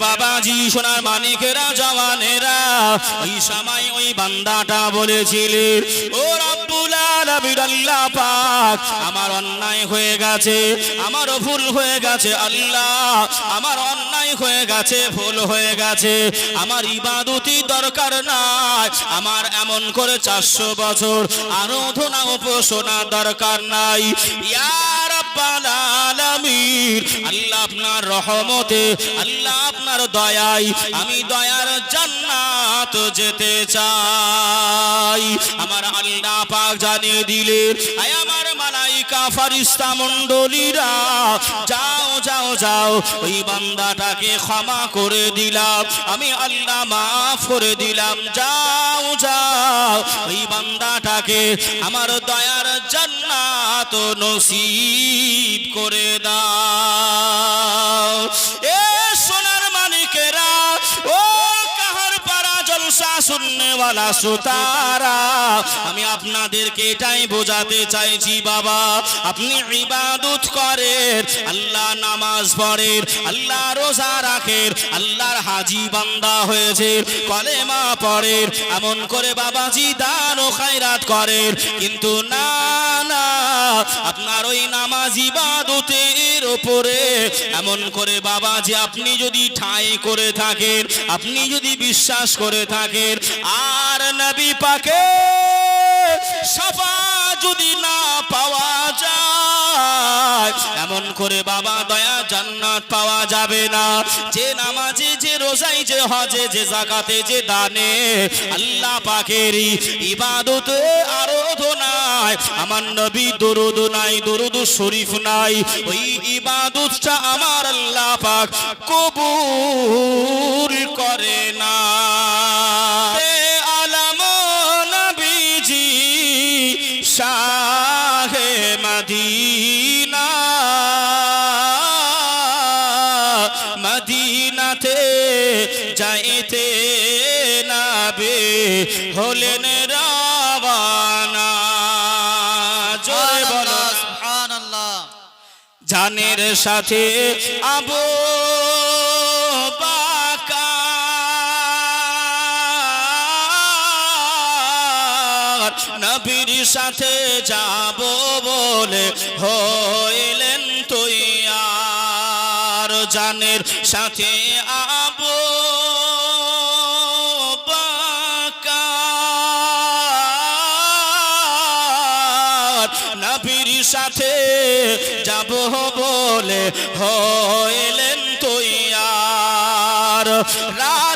বাবাজি সোনার মানিকেরা জওয়ানেরা ওই সময় ওই বান্দাটা বলেছিলেন ও রব্বুল আলামিন আল্লাহ পাক, আমার অন্যায় হয়ে গেছে, আমারও ভুল হয়ে গেছে, আল্লাহ, আমার অন্যায় হয়ে গেছে, ভুল হয়ে গেছে, আমার ইবাদতি দরকার নাই, আমার এমন করে চারশো বছর আরাধনা উপাসনা দরকার নাই। ইয়া রাব্বাল আলামিন, আল্লাহ আপনার রহমতে, আল্লাহ আপনার দয়ায়, আমি দয়ার জান্নাত যেতে চাই। আমার আল্লাহ পাক জানিয়ে দিলেন আয় আমার মালাইকা ফারিস্তা মণ্ডলীরা, যাও যাও যাও, ওই বান্দাটাকে ক্ষমা করে দিলাম। আমি আল্লাহ মাফ করে দিলাম। যাও যাও, ওই বান্দাটাকে আমার দয়ার জান্নাত নসিব করে দাও। শুননেওয়ালা সুতারা। আমি আপনাদেরকে এটাই বোঝাতে চাইছি, বাবা, আপনি ইবাদত করেন, আল্লাহ নামাজ পড়েন, আল্লাহ রোজা রাখেন, আল্লাহর হাজি বান্দা হয়েছে, কলেমা পড়েন, এমন করে বাবাজি দান ও খায়রাত করেন। কিন্তু না না, আপনার ওই নামাজ ইবাদতের ওপরে। এমন করে বাবা যে আপনি যদি ঠাঁই করে থাকেন, আপনি যদি বিশ্বাস করে থাকেন, আর নবী পাকে সাফা এমন করে বাবা দয়া জান্নাত পাওয়া যাবে না। যে নামাজে, যে রোজাই যে হজে, যে জাকাতে, যে দানে আল্লাহ পাকের ইবাদতে আরাধনায় আমার নবী দরুদ নাই, দরুদ শরীফ নাই। ওই ইবাদতটা আমার আল্লাহ পাক কবুল করে না সাথে আবু নবীর সাথে যাব বলে হইলেন তৈয়ার জানের সাথে নবীর সাথে যাব বলে হইলেন তৈয়ার। রাতারাতি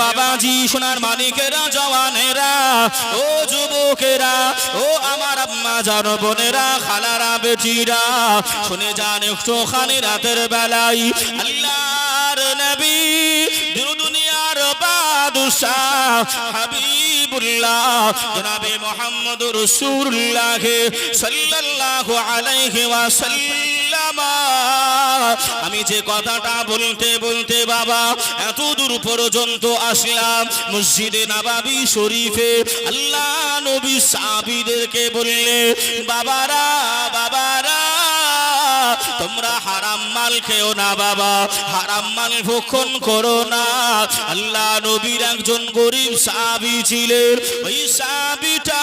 বাবাজি, সোনার মানিকেরা জওয়ানেরা, ও যুবকেরা, ও আমার আম্মা, জান বোনেরা, খালারা, বেটিরা, শুনে রাতের বেলায়। আল্লাহর নবী, দুনিয়ার হাবিবুল্লাহ, জনাবে মোহাম্মদ রসুল্লাহ আলাইহি ওয়াসাল্লাম। আমি যে কথাটা বলতে বলতে বাবা, এত দূর পর্যন্ত আসলাম মসজিদে নাবাবি শরীফে। আল্লাহ নবী সাবিদেরকে বললে বাবারা বাবারা তোমরা হারাম মাল খেও না বাবা, হারাম মাল ভক্ষণ করো না। আল্লাহ নবীর একজন গরিব সাহাবি ছিলেন, ওই সাহাবিটা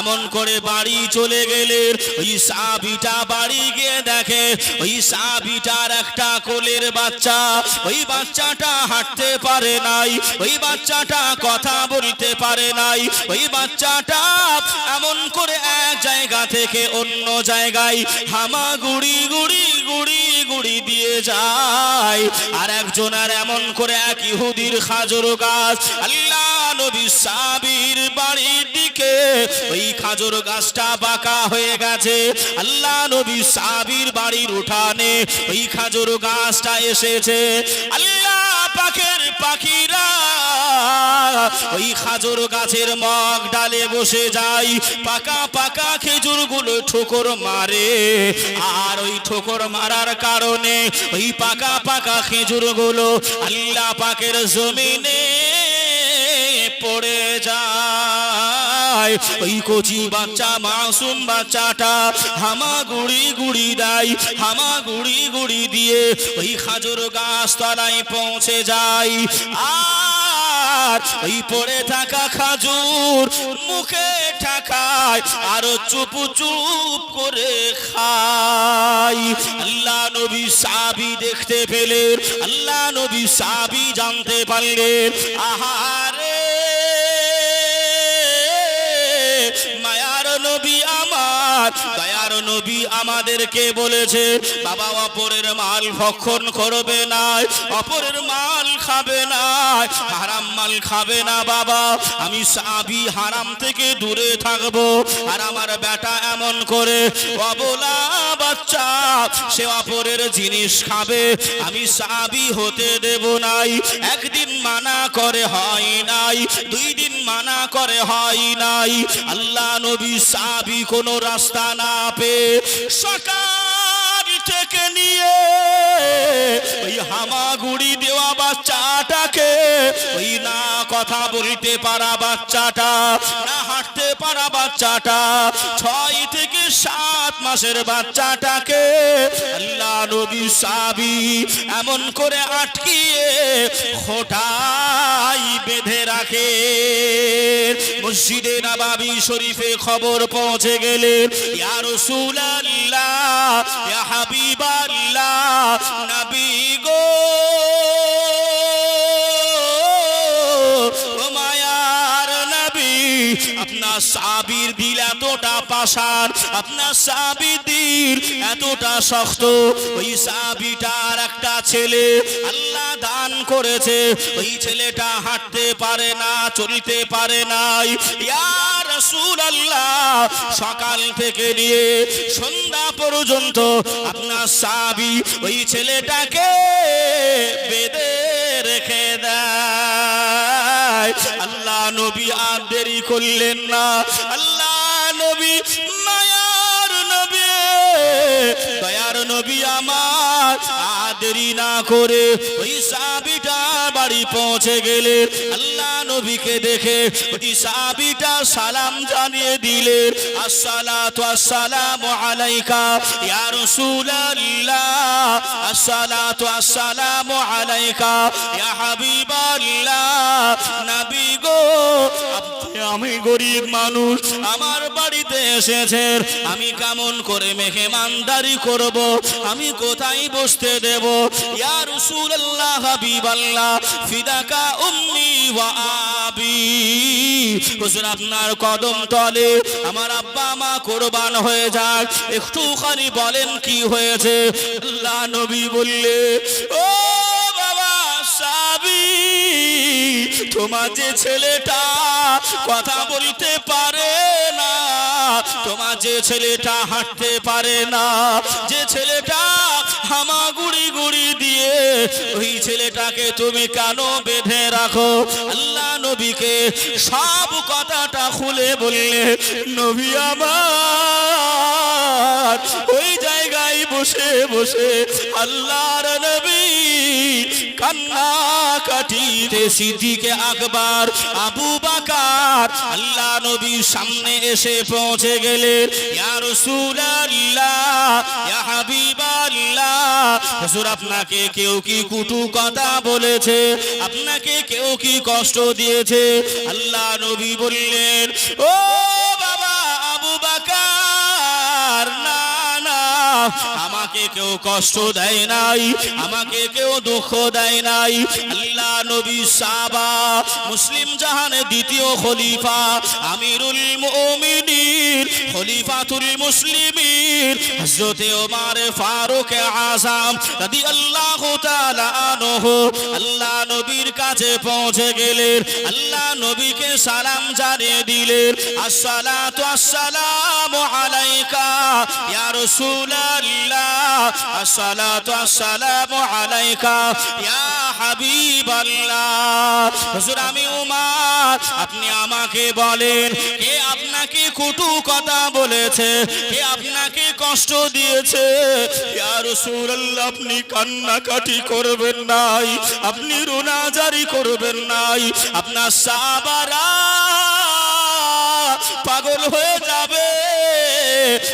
এমন করে বাড়ি চলে গেলেন, ওই সাহাবিটা বাড়ি গিয়ে দেখে, ওই সাহাবিটার একটা কোলের বাচ্চা, ওই বাচ্চাটা হাঁটতে পারে নাই, ওই বাচ্চাটা কথা বলতে পারে নাই, ওই বাচ্চাটা এমন করে এক জায়গা থেকে অন্য জায়গায় হামা গুড়ি গুড়ি গুড়ি গুড়ি দিয়ে যায়। আর একজন আর এমন করে এক ইহুদির খাজর গাছ। আল্লাহ নবী সাবির বাড়ির দিকে ওই খাজর গাছটা বাঁকা হয়ে গেছে। আল্লাহ নবী সাবির বাড়ির উঠানে ওই খাজর গাছটা এসেছে। আল্লাহ পাখের পাখিরা ওই খাজর গাছের মগ ডালে বসে যাই, পাকা পাকা খেজুরগুলো ঠোকর মারে। আর ওই ঠোকর মারার কারণে ওই পাকা পাকা খেজুরগুলো আল্লাহ পাকের জমিনে পড়ে যায়। ওই কচি বাচ্চা, মাসুম বাচ্চাটা হামা গুড়ি গুড়ি দেয়, হামা গুড়ি গুড়ি দিয়ে ওই খাজুর গাছ তলায় পৌঁছে যায়। আর ওই পড়ে থাকা খাজুর মুখে ঠাকায়, আরও চুপ চুপ করে খাই। আল্লাহ নবী সাবি দেখতে পেলেন, আল্লাহ নবী সাবি জানতে পারলেন, আহারে নবী আমাদেরকে বলেছে, বাবা, অপরের মাল ভক্ষণ করবে না, অপরের মাল খাবে না, হারাম মাল খাবে না, বাবা। আমি সাবি হারাম থেকে দূরে থাকব, আর আমার বেটা এমন করে, অবলা বাচ্চা, সে অপরের জিনিস খাবে, আমি সাবি হতে দেব নাই। একদিন মানা করে হয় নাই, দুই দিন মানা করে হয় নাই। আল্লাহ নবী সাবি কোনো রাস্তা না পেয়ে সকাল থেকে নিয়ে ওই হামাগুড়ি দেওয়া বাচ্চাটাকে ওই না কথা বলতে পারা বাচ্চাটা, না হাঁটতে পারা বাচ্চাটা, ছয় থেকে সাত মাসের বাচ্চাটাকে আল্লাহ নবী সাবি এমন করে আটকিয়ে খোটাই বেঁধে রাখে মসজিদে নবাবি শরীফে খবর পৌঁছে গেলে ইয়া রাসূলুল্লাহ, ইয়া গো। আপনার সাবির দিল এতটা পাষাণ, আপনার সাবির দিল এতটা শক্ত, ওই সাবিটার ছেলে, আল্লাহ দান করেছে। ওই ছেলেটা হাঁটতে পারে না, চলতে পারে নাই। সকাল থেকে নিয়ে সন্ধ্যা পর্যন্ত আপনার সাবি ওই ছেলেটাকে বেঁধে রেখে দেয়। আল্লাহ নবী আর দেরি করলেন না। আল্লাহ নবী মায়ার নবী, দয়ার নবী আমার দেরি না করে ওই সাবিটা বাড়ি পৌঁছে গেলে, আল্লাহ নবীকে দেখে ওই সাবিটা সালাম জানিয়ে আসসালামু আলাইকা ইয়া আলাইকা ইয়া হাবিবাল্লাহ, নবী গো আমি গরিব মানুষ, আমার বাড়িতে এসেছেন। আমি কেমন করে মেহমানদারি করব? আমি কোথায় বসতে দেব? ইয়া রাসূলুল্লাহ হাবিবাল্লাহ, ফিদাকা উম্মি ওয়া আবি। হুজুর, আপনার কদম তলে আমার আব্বা মা কোরবান হয়ে যাক। একটুখানি বলেন কি হয়েছে? আল্লাহ নবী বললে, ও বাবা সাবি, তোমার যে ছেলেটা কথা বলতে পারে না। তোমার যে ছেলেটা হাঁটতে পারে না, যে ছেলেটা হামা গুড়ি গুড়ি দিয়ে, ওই ছেলেটাকে তুমি কেন বেঁধে রাখো? আল্লাহ নবীকে সব কথাটা খুলে বললে, নবী আমার, ওই জায়গায় বসে বসে আল্লাহর নবী কান্না কাটিতে সিদ্দিকে আকবর, আবু বাকার। আল্লাহ নবীর সামনে এসে পৌঁছে ইয়া আপনাকে কেউ কি কুটু কথা বলেছে? আপনাকে কেউ কি কষ্ট দিয়েছে? আল্লাহ নবী বললেন, ও বাবা আবু বাকার, না না কেউ কষ্ট দেয় নাই, আমাকে কেউ দুঃখ দেয় নাই। আল্লাহ নবী সাবা মুসলিম জাহানে দ্বিতীয় খলিফা, আমিরুল মুমিনীর খলিফাতুল মুসলিমিন, হযরতে ফারুক আযম রাদিয়াল্লাহু তাআলা আনহু। আল্লাহ নবীর কাছে পৌঁছে গেলেন। আল্লাহ নবীকে সালাম জানিয়ে দিলেন, আসসালাতু আসসালামু আলাইকা, ইয়া রাসূলুল্লাহ, আসসালাতু আসসালামু আলাইকা, ইয়া আমি উমার, আপনি আমাকে বলেন, কে আপনাকে কটু কথা বলেছে? কে আপনাকে কষ্ট দিয়েছে। আপনি কান্নাকাটি করবেন নাই, আপনি রোনাজারি করবেন নাই, আপনার সাবারা পাগল হয়ে যাবে।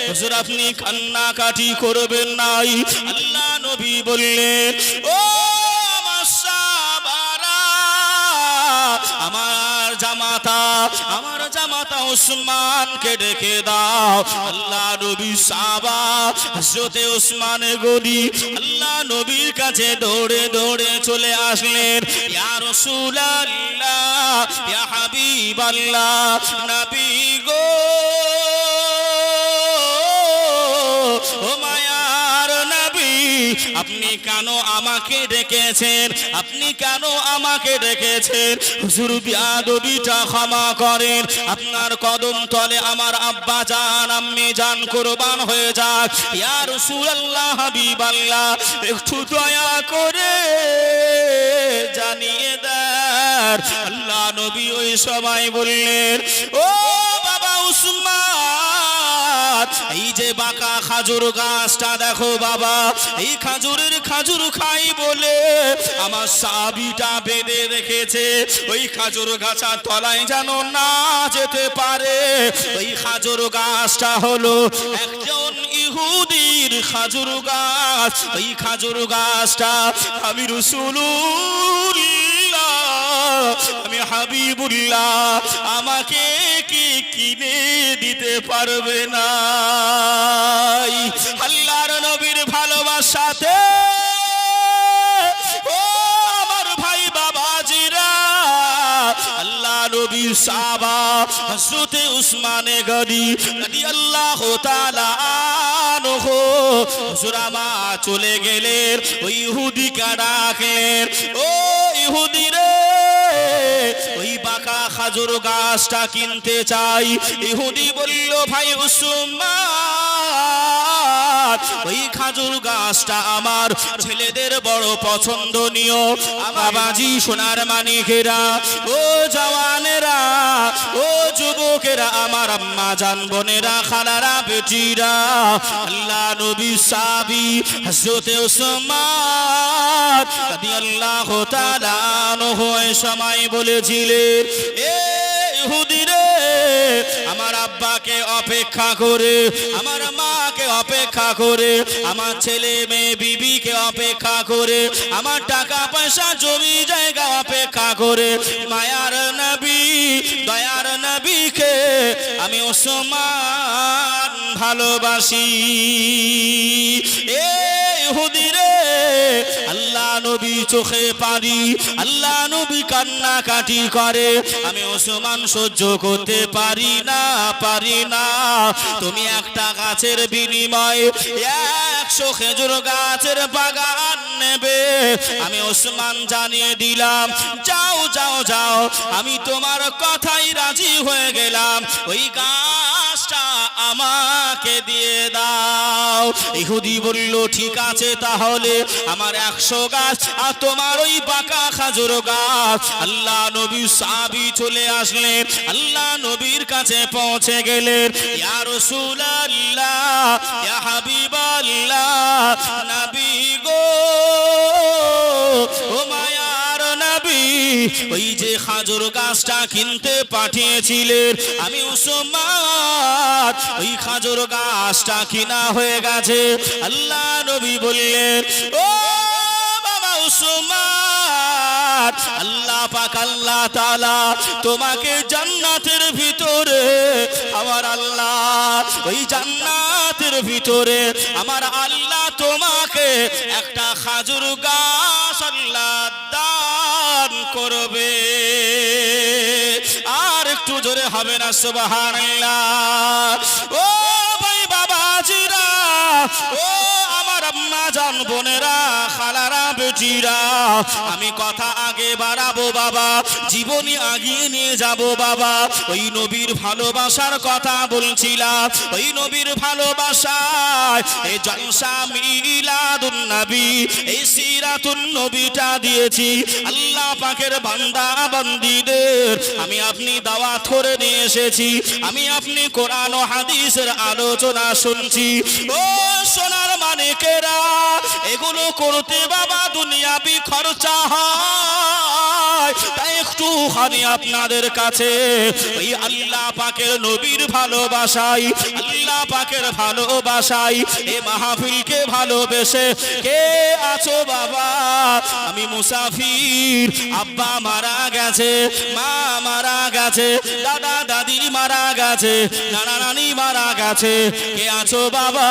হুজুর, আপনি কান্নাকাটি করবেন নাই। আল্লাহ নবী বললেন, ও আমার সাহাবারা, আমার জামাতা, আমার জামাতা উসমানকে ডেকে দাও। আল্লাহ নবী সাবা হজরতে ওসমান গনি, আল্লাহ নবীর কাছে দৌড়ে দৌড়ে চলে আসলেন। ইয়া রাসূলুল্লাহ, ইয়া হাবিবাল্লাহ, নবী গো, ও আপনি কেন আমাকে ডেকেছেন? আপনি কেন আমাকে ডেকেছেন? হুজুর বিয়াদবিটা ক্ষমা করেন। আপনার কদম তলে আমার আব্বা জান আম্মি জান কোরবান হয়ে যাক। ইয়া রাসূলুল্লাহ হাবিবাল্লাহ, একটু দয়া করে জানিয়ে দেন। আল্লাহ নবী ওই সময় বললেন, ও এই যে বাঁকা খাজুর গাছটা দেখো বাবা, এই খাজুরের খাজুর খাই বলে আমার সাবিটা বেঁধে রেখেছে। ওই খাজুর গাছার তলায় যেন না যেতে পারে। ওই খাজুর গাছটা হলো একজন ইহুদির খাজুর গাছ। ওই খাজুর গাছটা আমি রসুলুল্লাহ, আমি হাবিবুল্লাহ, আমাকে কি কিনে দিতে পারবে না আল্লাহর নবীর ভালোবাসাতে। ও আমার ভাই বাবাজিরা আল্লাহ নবী সাবা হযরতে উসমানে গনি রাদিয়াল্লাহু তাআলা আনহু। হুজুর আমার চলে গেলেন ওই ইহুদিকে ডাকলেন। ও ইহুদি রে খাজুর গাছটা কিনতে চাই। ইহুদি বলল, ভাই উসমান ওই খাজুর গাছটা আমার ছেলেদের বড় পছন্দনীয়। বাবাজি সোনার মানিকেরা ও জওয়ানেরা, ও যুবকেরা, আমার আম্মা, জান বোনেরা, খালারা, বেটিরা, আল্লাহ নবী সাবি হযরতে উসমান রাদিয়াল্লাহু তাআলা সময় বলেছিলেন এ ইহুদি রে। আমার আব্বাকে অপেক্ষা করে, আমার মাকে অপেক্ষা করে, আমার ছেলে মেয়ে বিবিকে অপেক্ষা করে, আমার টাকা পয়সা, জমি জায়গা অপেক্ষা করে। মায়ার নবী, দয়ার নবীকে ওসমান ভালোবাসি। এ ইহুদি রে, আল্লাহ নবী চোখে পারি আল্লাহ নবী কান্না কাটি করে। আমি ওসমান সহ্য করতে পারি না পারি না। তুমি একটা গাছের বিনিময়ে একশো খেজুর গাছের বাগান নেবে। আমি ওসমান জানিয়ে দিলাম, যাও যাও যাও। আমি তোমার কথাই রাজি হয়ে গেলাম। ওই আমাকে দিয়ে দাও। ইহুদি বলল, ঠিক আছে তাহলে আমার একশো গাছ আর তোমার ওই বাঁকা খাজুর গাছ। আল্লাহ নবী সাবি চলে আসলেন। আল্লাহ নবীর কাছে পৌঁছে গেলেন। ইয়া রাসূলুল্লাহ, ইয়া হাবিবাল্লাহ নবী ওই যে খাজুর গাছটা কিনতে পাঠিয়েছিলেন। আমি উসমান, ওই খাজুর গাছটা কিনা হয়ে গেছে। আল্লাহ নবী বললেন, ও বাবা উসমান, আল্লাহ পাক, আল্লাহ তাআলা তোমাকে জান্নাতের ভিতরে, আমার আল্লাহ, ওই জান্নাতের ভিতরে, আমার আল্লাহ তোমাকে একটা খাজুর গাছ আল্লাহ করবে। আর একটু জোরে হবে না সুবাহ ও ভাই বাবাজিরা, ও আমার আম্মা জান বোনেরা বেটিরা আমি কথা আগে বাড়াবো বাবা, জীবনী আগিয়ে নিয়ে যাব বাবা। ওই নবীর ভালোবাসার কথা বলছিলাম ওই নবীর ভালোবাসায় এই জলসা মিলাদুন নবী এই সিরাতুন নবীটা দিয়েছি। আল্লাহ পাকের বান্দা বান্দিদের, আমি আপনি দাওয়াত করে নিয়ে এসেছি, আমি আপনি কোরআন ও হাদিসের আলোচনা শুনছি। ও সোনার মানিকেরা এগুলো করতে বাবা দুনিয়াবি খরচা একটুখানি আপনাদের কাছে ওই আল্লাহ পাকের নবীর ভালোবাসাই, আল্লাহ পাকের ভালোবাসাই, এ মাহফিলকে ভালোবেসে কে আছো বাবা? আমি মুসাফির, আব্বা মারা গেছে, মা মারা গেছে, দাদা দাদি মারা গেছে, নানা নানি মারা গেছে, কে আছো বাবা?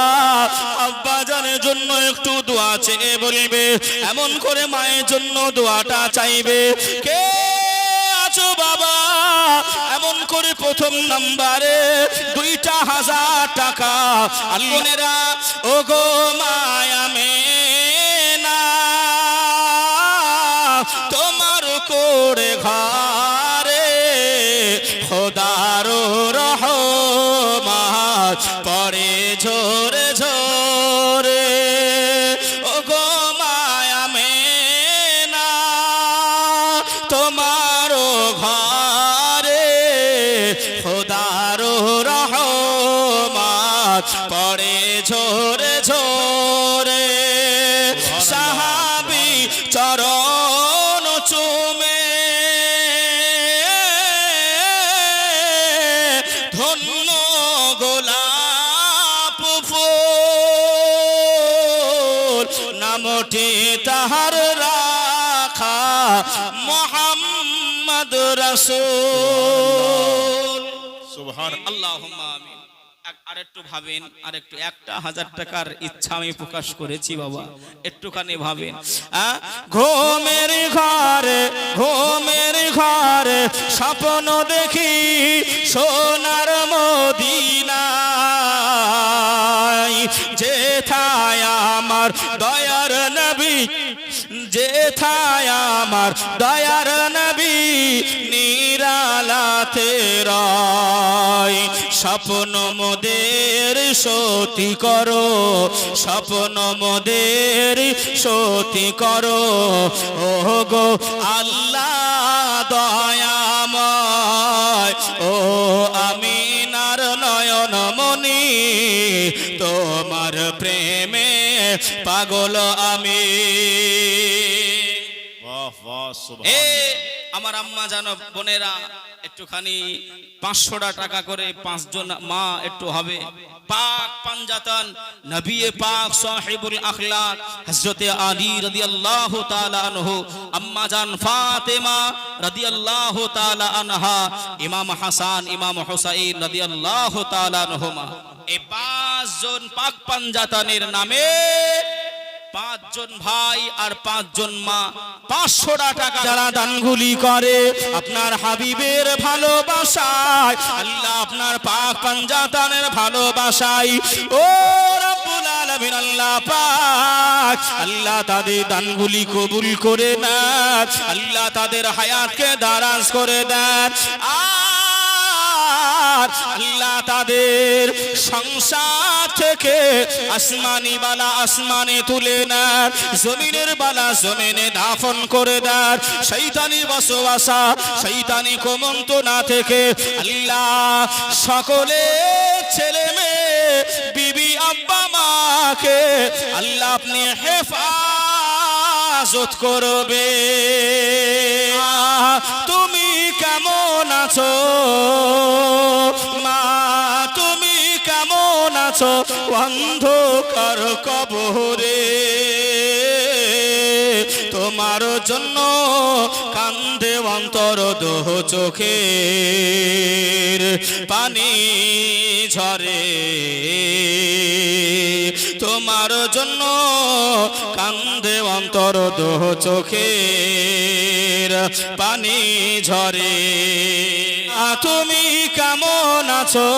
আব্বা জানের জন্য একটু দোয়া চেয়ে বলবে, এমন করে মায়ের জন্য দোয়াটা চাইবে। কে আছো বাবা? এমন করে প্রথম নাম্বারে দুইটা হাজার টাকা। আল্লাহেরা ও গো মায়া রসুল। সুবহান আমিন। আরেকটু ভাবেন, আরেকটু একটা টাকার ইচ্ছা আমি প্রকাশ করেছি বাবা। একটুখানি ভাবেন? ঘুমের ঘরে ঘুমের ঘরে স্বপ্ন দেখি সোনার মদিনায়। যেথায় আমার দয়ার নবী যেথায় আমার দয়ার নবী, নিরালাতে রয়। স্বপ্ন মোদের সতী করো, স্বপ্ন মোদের সতী করো। ও গো আল্লাহ দয়াময়, ও আমিনার নয়ন মনি তোমার প্রেমে পাগল আমি। আমার আম্মা জানো, বোনেরা, একটুখানি পাঁচশোটা টাকা করে পাঁচজন মা একটু হবে। পাক পাঞ্জাতন নবী পাক সাহিবুল আখলাক, হযরতে আলী রাদিয়াল্লাহু তাআলা আনহু, আম্মা জান ফাতেমা রাদিয়াল্লাহু তাআলা আনহা, ইমাম হাসান, ইমাম হুসাইন রাদিয়াল্লাহু তাআলা আনহুমা। এই পাঁচজন পাক পাঞ্জাতনের নামে পাঁচজন ভাই আর পাঁচজন মা। পাঁচশোটা টাকা যারা দানগুলি করে আপনার হাবিবের ভালোবাসায় আল্লাহ আপনার পাক পাঞ্জাতানের ভালোবাসায়। ও রব্বুল আলামিন আল্লাহ পাক আল্লাহ তাদের দানগুলি কবুল করে নেন আল্লাহ তাদের হায়াতকে দারাজ করে দেন। আর আল্লাহ তাদের সংসার থেকে আসমানি বালা আসমানে তুলে নেন, জমিনের বালা জমিনে দাফন করে শৈতানি বসবাসা শৈতানি কমন্ত না থেকে আল্লাহ সকলে ছেলে মেয়ে, বিবি আব্বা মাকে আল্লাহ আপনি হেফাজত করবে। তুমি কেমন আছো? মা আছো অন্ধকার কবরে। তোমার জন্য কান্দে অন্তর দোহ চোখের পানি ঝরে। তোমার জন্য কান্দে অন্তর দোহ চোখের পানি ঝরে। আ, তুমি কেমন আছো?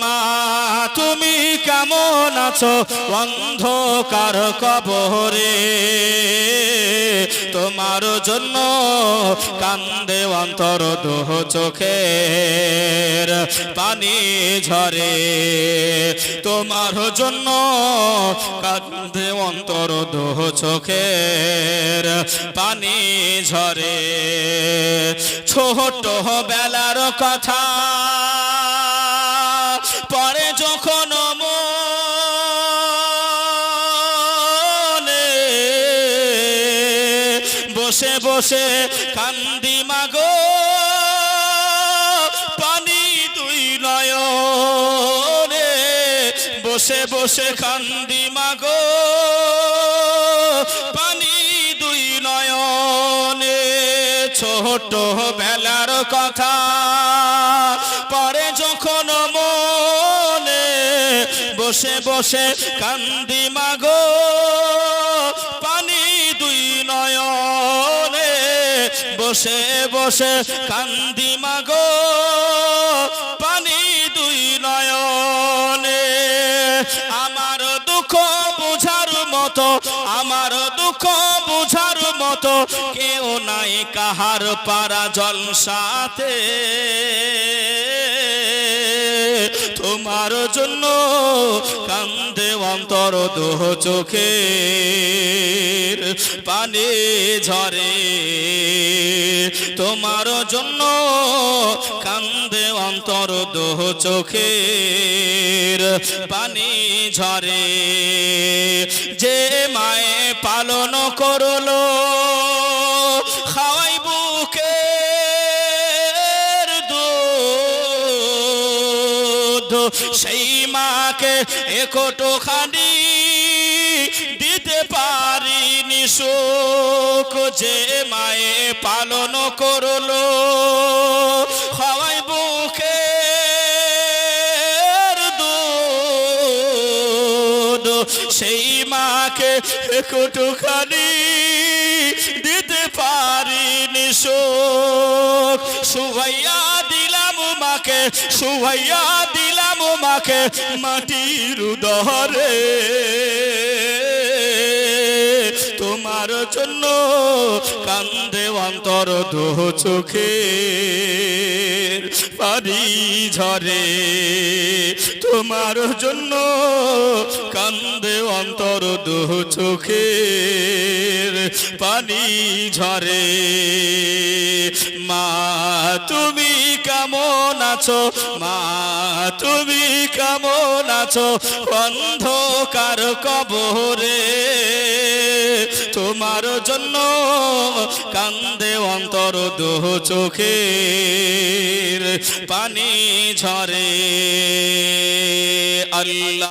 মা তুমি কেমন আছো? অন্ধকার কবরে। তোমার জন্য কান্দে অন্তর দোহ চোখের পানি ঝরে। তোমার জন্য কান্দে অন্তর দোহ চোখের পানি ঝরে। ছোট বেলার কথা বসে কান্দি মাগো, পানি তুই নয়নে। বসে বসে কান্দি মাগো, পানি দুই নয়নে। ছোট বেলার কথা পরে যখন মনে, বসে বসে কান্দি মাগো বসে বসে কান্দি মাগো, পানি দুই নয়নে। আমার দুঃখ বুঝার মতো, আমার দুঃখ বুঝার মতো, কেউ নাই কাহার পারা জলসাতে তোমার জন্য কান্দে অন্তর দোহ চোখের পানি ঝরে। তোমার জন্য কান্দে অন্তর দোহ চোখের পানি ঝরে। যে মায়ে পালন করল খাওয়াই বুকে সেই মাকে একটো খানি দিতে পারিনি সুখ যে মায়ে পালন করল। খাওয়াই বুকে সেই মাকে একটুখানি দিতে পারিনি শোক সুভাইয়া দিলাম মাকে, সুভাইয়া দিলাম মাকে মাটির দহরে তোমার জন্য কান্দে অন্তর দোহ চোখের পানি ঝরে। তোমার জন্য কান্দে অন্তর দোহ চোখের পানি ঝরে। মা, তুমি কেমন আছো? মা তুমি কেমন আছো? অন্ধকার কবরে। তোমার জন্য কান্দে অন্তর দোহ চোখে পানি ঝরে। আল্লাহ